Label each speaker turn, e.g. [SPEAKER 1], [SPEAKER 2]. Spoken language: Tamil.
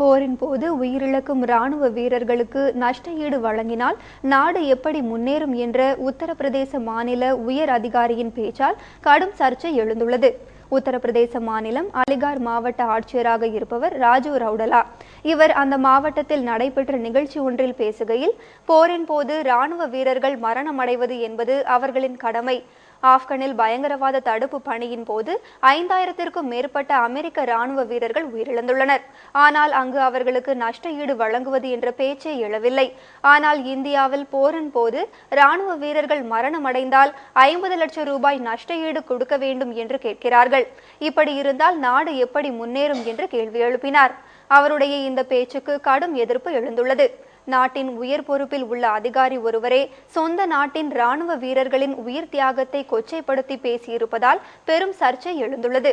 [SPEAKER 1] போரின் போது உயிரிழக்கும் ராணுவ வீரர்களுக்கு நஷ்டஈடு வழங்கினால் நாடு எப்படி முன்னேறும் என்ற உத்தரப்பிரதேச மாநில உயர் அதிகாரியின் பேச்சால் கடும் சர்ச்சை எழுந்துள்ளது. உத்தரப்பிரதேச மாநிலம் அலிகார் மாவட்ட ஆட்சியராக இருப்பவர் ராஜு ரவுடலா. இவர் அந்த மாவட்டத்தில் நடைபெற்ற நிகழ்ச்சி ஒன்றில் பேசுகையில் போரின் போது ராணுவ வீரர்கள் மரணமடைவது என்பது அவர்களின் கடமை. ஆப்கனில் பயங்கரவாத தடுப்பு பணியின் போது ஐந்தாயிரத்திற்கும் மேற்பட்ட அமெரிக்க ராணுவ வீரர்கள் உயிரிழந்துள்ளனர். ஆனால் அங்கு அவர்களுக்கு நஷ்ட ஈடு வழங்குவது என்ற பேச்சே எழவில்லை. ஆனால் இந்தியாவில் போரின் போது ராணுவ வீரர்கள் மரணமடைந்தால் ஐம்பது லட்சம் ரூபாய் நஷ்ட ஈடு கொடுக்க வேண்டும் என்று கேட்கிறார்கள். இப்படி இருந்தால் நாடு எப்படி முன்னேறும் என்று கேள்வி எழுப்பினார். அவருடைய இந்த பேச்சுக்கு கடும் எதிர்ப்பு எழுந்துள்ளது. நாட்டின் உயர் பொறுப்பில் உள்ள அதிகாரி ஒருவரே சொந்த நாட்டின் ராணுவ வீரர்களின் உயிர் தியாகத்தை கொச்சைப்படுத்தி பேசியிருப்பதால் பெரும் சர்ச்சை எழுந்துள்ளது.